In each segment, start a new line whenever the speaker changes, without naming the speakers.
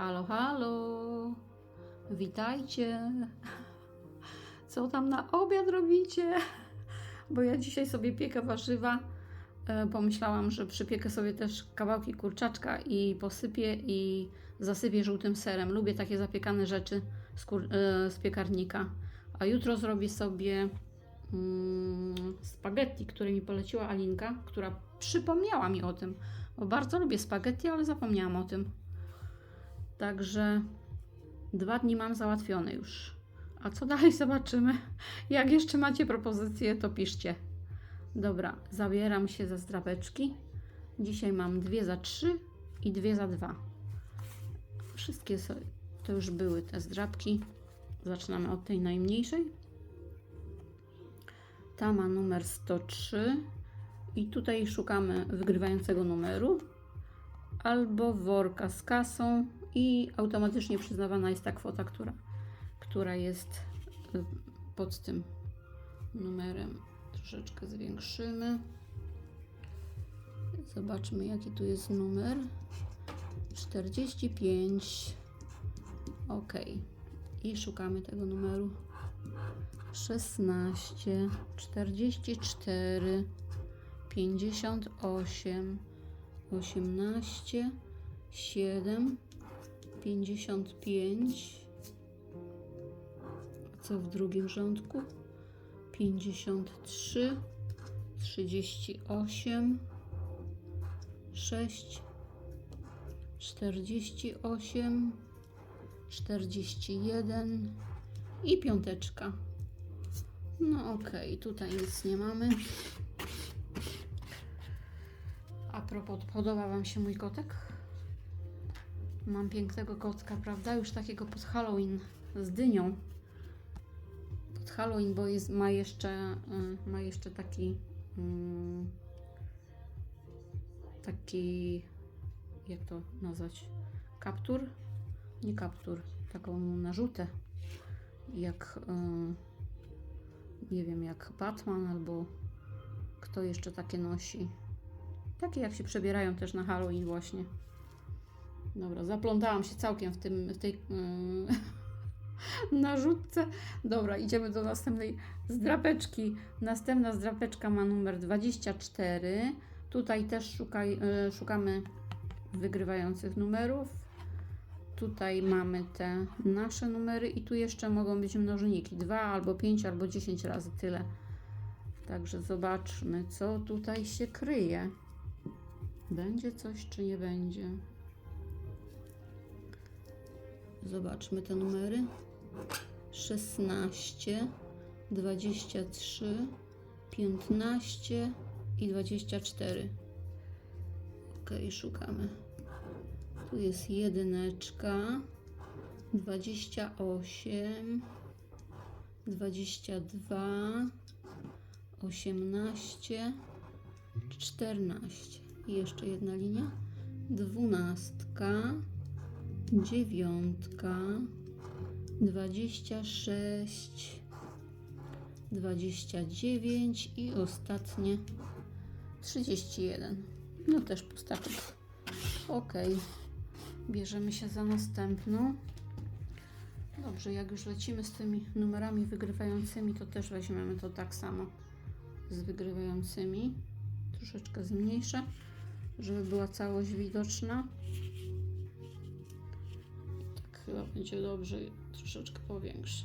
Halo, halo. Witajcie. Co tam na obiad robicie? Bo ja dzisiaj sobie piekę warzywa. E, Pomyślałam, że przypiekę sobie też kawałki kurczaczka i posypię i zasypię żółtym serem. Lubię takie zapiekane rzeczy z, e, z piekarnika. A jutro zrobię sobie mm, spaghetti, które mi poleciła Alinka, która przypomniała mi o tym. Bo bardzo lubię spaghetti, ale zapomniałam o tym. Także dwa dni mam załatwione już. A co dalej zobaczymy. Jak jeszcze macie propozycje, to piszcie. Dobra, zabieram się za zdrapeczki. Dzisiaj mam dwie za trzy i dwie za dwa. Wszystkie to już były te zdrapki. Zaczynamy od tej najmniejszej. Ta ma numer 103 i tutaj szukamy wygrywającego numeru albo worka z kasą i automatycznie przyznawana jest ta kwota, która, która jest y, pod tym numerem. Troszeczkę zwiększymy. Zobaczmy, jaki tu jest numer. 45. Ok. I szukamy tego numeru. 16, 44, 58, 18, 7, 55. Co w drugim rządku? 53, 38, 6, 48, 41 i piąteczka. No okej, tutaj nic nie mamy. A propos, podoba Wam się mój kotek? Mam pięknego kotka, prawda? Już takiego pod Halloween z dynią. Pod Halloween, bo jest, ma, jeszcze, y, ma jeszcze taki mm, taki jak to nazwać? Kaptur? Nie kaptur, taką narzutę. Jak y, nie wiem, jak Batman albo kto jeszcze takie nosi. Takie jak się przebierają też na Halloween właśnie. Dobra, zaplątałam się całkiem w, tym, w tej yy, narzutce. Dobra, idziemy do następnej zdrapeczki. Następna zdrapeczka ma numer 24. Tutaj też szukaj, yy, szukamy wygrywających numerów. Tutaj mamy te nasze numery i tu jeszcze mogą być mnożniki. 2 albo 5 albo 10 razy tyle. Także zobaczmy, co tutaj się kryje. Będzie coś, czy nie będzie? Zobaczmy te numery. 16, 23, 15 i 24. Ok, szukamy. Tu jest jedyneczka, 28, 22, 18, 14. I jeszcze jedna linia. Dwunastka, dziewiątka, dwadzieścia sześć, dwadzieścia dziewięć i ostatnie trzydzieści jeden. No też pustaczek. Ok. Bierzemy się za następną. Dobrze, jak już lecimy z tymi numerami wygrywającymi, to też weźmiemy to tak samo z wygrywającymi. Troszeczkę zmniejszę, żeby była całość widoczna. Chyba będzie dobrze, troszeczkę powiększę.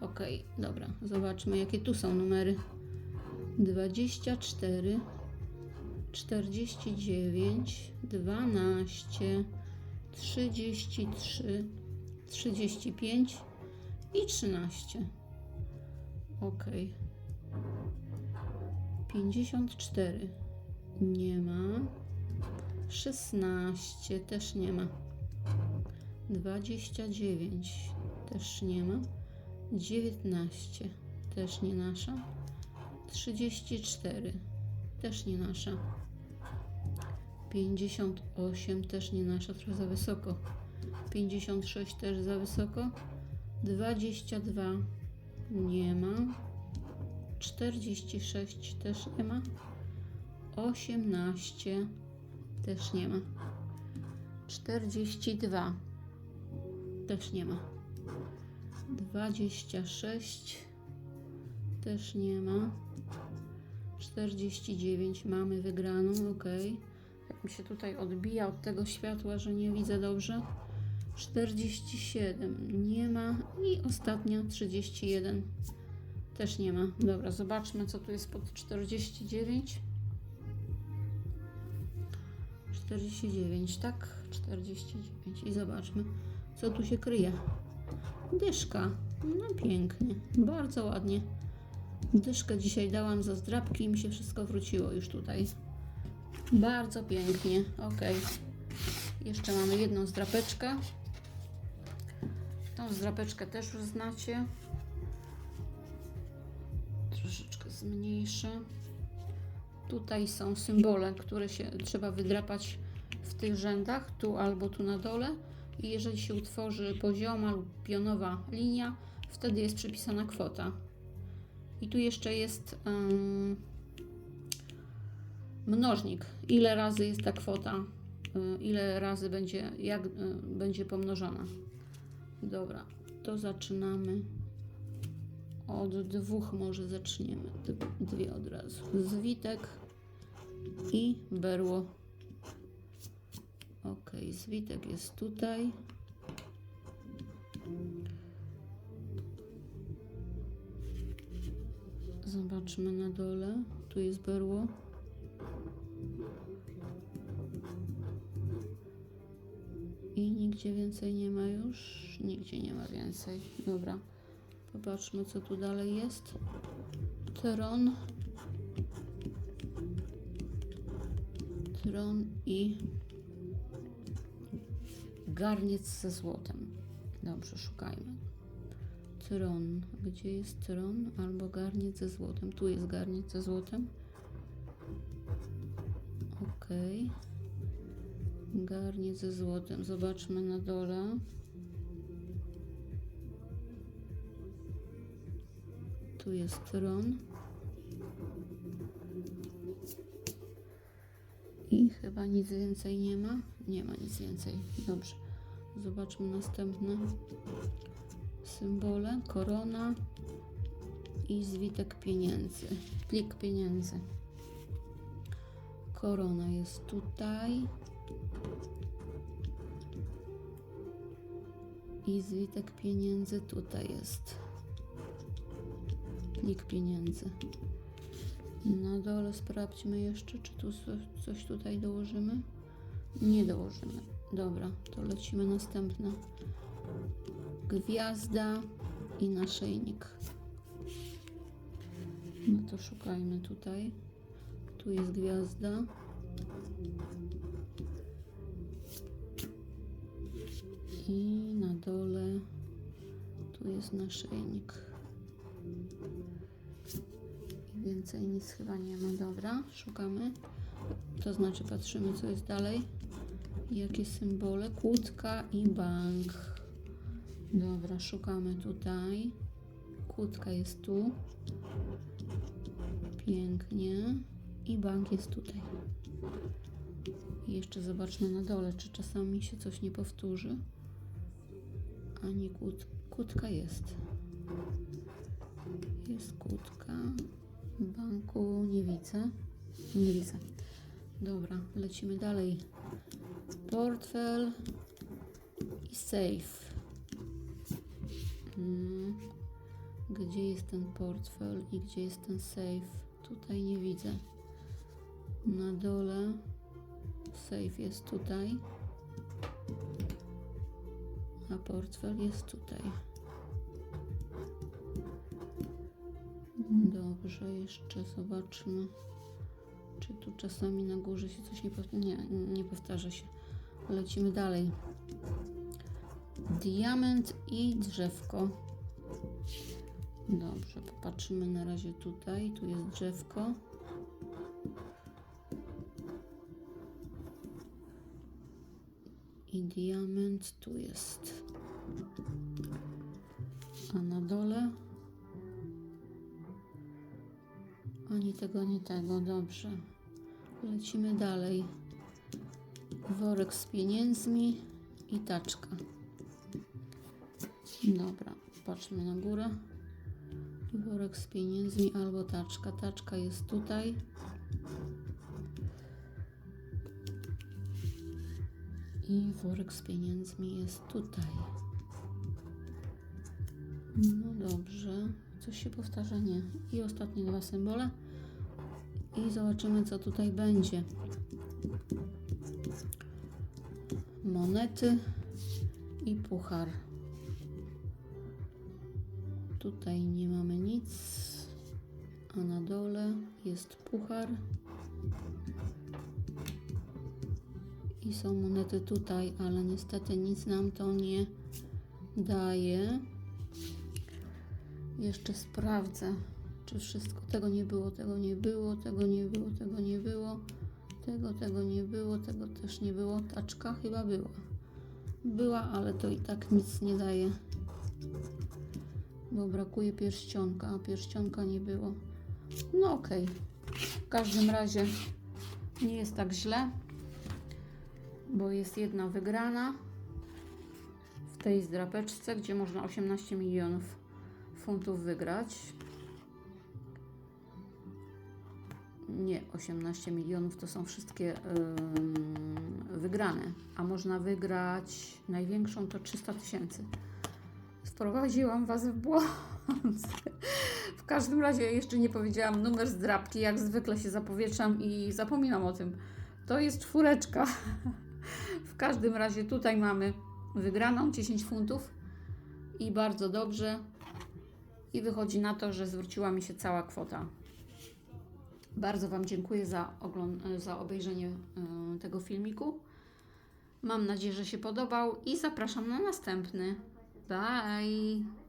Ok, dobra, zobaczmy jakie tu są numery. 24, 49, 12, 33, 35 i 13. Ok. 54 nie ma. 16 też nie ma. 29 też nie ma. 19 też nie nasza. 34 też nie nasza. 58 też nie nasza, trochę za wysoko. 56 też za wysoko. 22 nie ma. 46 też nie ma. 18 też nie ma. 42. Też nie ma. 26. Też nie ma. 49 mamy wygraną, ok. Jak mi się tutaj odbija od tego światła, że nie widzę dobrze. 47 nie ma i ostatnia 31 też nie ma. Dobra, zobaczmy co tu jest pod 49. 49, tak? 49 i zobaczmy co tu się kryje. Dyszka. No pięknie, bardzo ładnie. Dyszkę dzisiaj dałam za zdrabki i mi się wszystko wróciło już tutaj. Bardzo pięknie, ok. Jeszcze mamy jedną zdrapeczkę. Tą zdrapeczkę też już znacie. Troszeczkę zmniejszę. Tutaj są symbole, które się trzeba wydrapać w tych rzędach, tu albo tu na dole. I jeżeli się utworzy pozioma lub pionowa linia, wtedy jest przypisana kwota. I tu jeszcze jest ym, mnożnik. Ile razy jest ta kwota? y, ile razy będzie, jak y, będzie pomnożona? Dobra, to zaczynamy od dwóch, może zaczniemy. Dwie od razu. Zwitek i berło. Ok, zwitek jest tutaj. Zobaczmy na dole. Tu jest berło. I nigdzie więcej nie ma już. Nigdzie nie ma więcej. Dobra. Popatrzmy, co tu dalej jest. Tron. Tron i garniec ze złotem. Dobrze, szukajmy. Tron. Gdzie jest tron? Albo garniec ze złotem. Tu jest garniec ze złotem. Okej. Garniec ze złotem. Zobaczmy na dole. Tu jest tron. I chyba nic więcej nie ma. Nie ma nic więcej. Dobrze. Zobaczmy następne symbole. Korona i zwitek pieniędzy. Plik pieniędzy. Korona jest tutaj. I zwitek pieniędzy tutaj jest. Plik pieniędzy. Na dole sprawdźmy jeszcze, czy tu co- coś tutaj dołożymy. Nie dołożymy. Dobra, to lecimy następne. Gwiazda i naszyjnik. No to szukajmy tutaj. Tu jest gwiazda. I na dole tu jest naszyjnik. I więcej nic chyba nie ma. Dobra, szukamy. To znaczy patrzymy, co jest dalej. Jakie symbole? Kłódka i bank. Dobra, szukamy tutaj. Kłódka jest tu. Pięknie. I bank jest tutaj. I jeszcze zobaczmy na dole, czy czasami się coś nie powtórzy. Ani kłód, kłódka jest. Jest kłódka. Banku nie widzę. Nie widzę. Dobra, lecimy dalej. Portfel i safe. Mm. Gdzie jest ten portfel i gdzie jest ten safe? Tutaj nie widzę. Na dole safe jest tutaj. A portfel jest tutaj. Dobrze, jeszcze zobaczmy, czy tu czasami na górze się coś nie powtarza. Nie, nie powtarza się. Lecimy dalej. Diament i drzewko. Dobrze, popatrzymy na razie tutaj. Tu jest drzewko. I diament tu jest. A na dole ani tego, ani tego. Dobrze. Lecimy dalej. Worek z pieniędzmi i taczka. Dobra, patrzmy na górę. Worek z pieniędzmi albo taczka. Taczka jest tutaj. I worek z pieniędzmi jest tutaj. No dobrze. Coś się powtarza? Nie. I ostatnie dwa symbole. I zobaczymy, co tutaj będzie. Monety i puchar. Tutaj nie mamy nic, a na dole jest puchar. I są monety tutaj, ale niestety nic nam to nie daje. Jeszcze sprawdzę, czy wszystko tego nie było, tego nie było, tego nie było, tego nie było, tego, tego nie było, tego też nie było. Taczka chyba była. Była, ale to i tak nic nie daje bo brakuje pierścionka, a pierścionka nie było. No okej. W każdym razie nie jest tak źle, bo jest jedna wygrana w tej zdrapeczce, gdzie można 18 milionów funtów wygrać. Nie, 18 milionów to są wszystkie ym, wygrane, a można wygrać największą to 300 tysięcy wprowadziłam Was w błąd. W każdym razie jeszcze nie powiedziałam numer zdrabki, jak zwykle się zapowietrzam i zapominam o tym. To jest czwóreczka. W każdym razie tutaj mamy wygraną 10 funtów i bardzo dobrze. I wychodzi na to, że zwróciła mi się cała kwota. Bardzo Wam dziękuję za, za obejrzenie y, tego filmiku. Mam nadzieję, że się podobał i zapraszam na następny. Bye.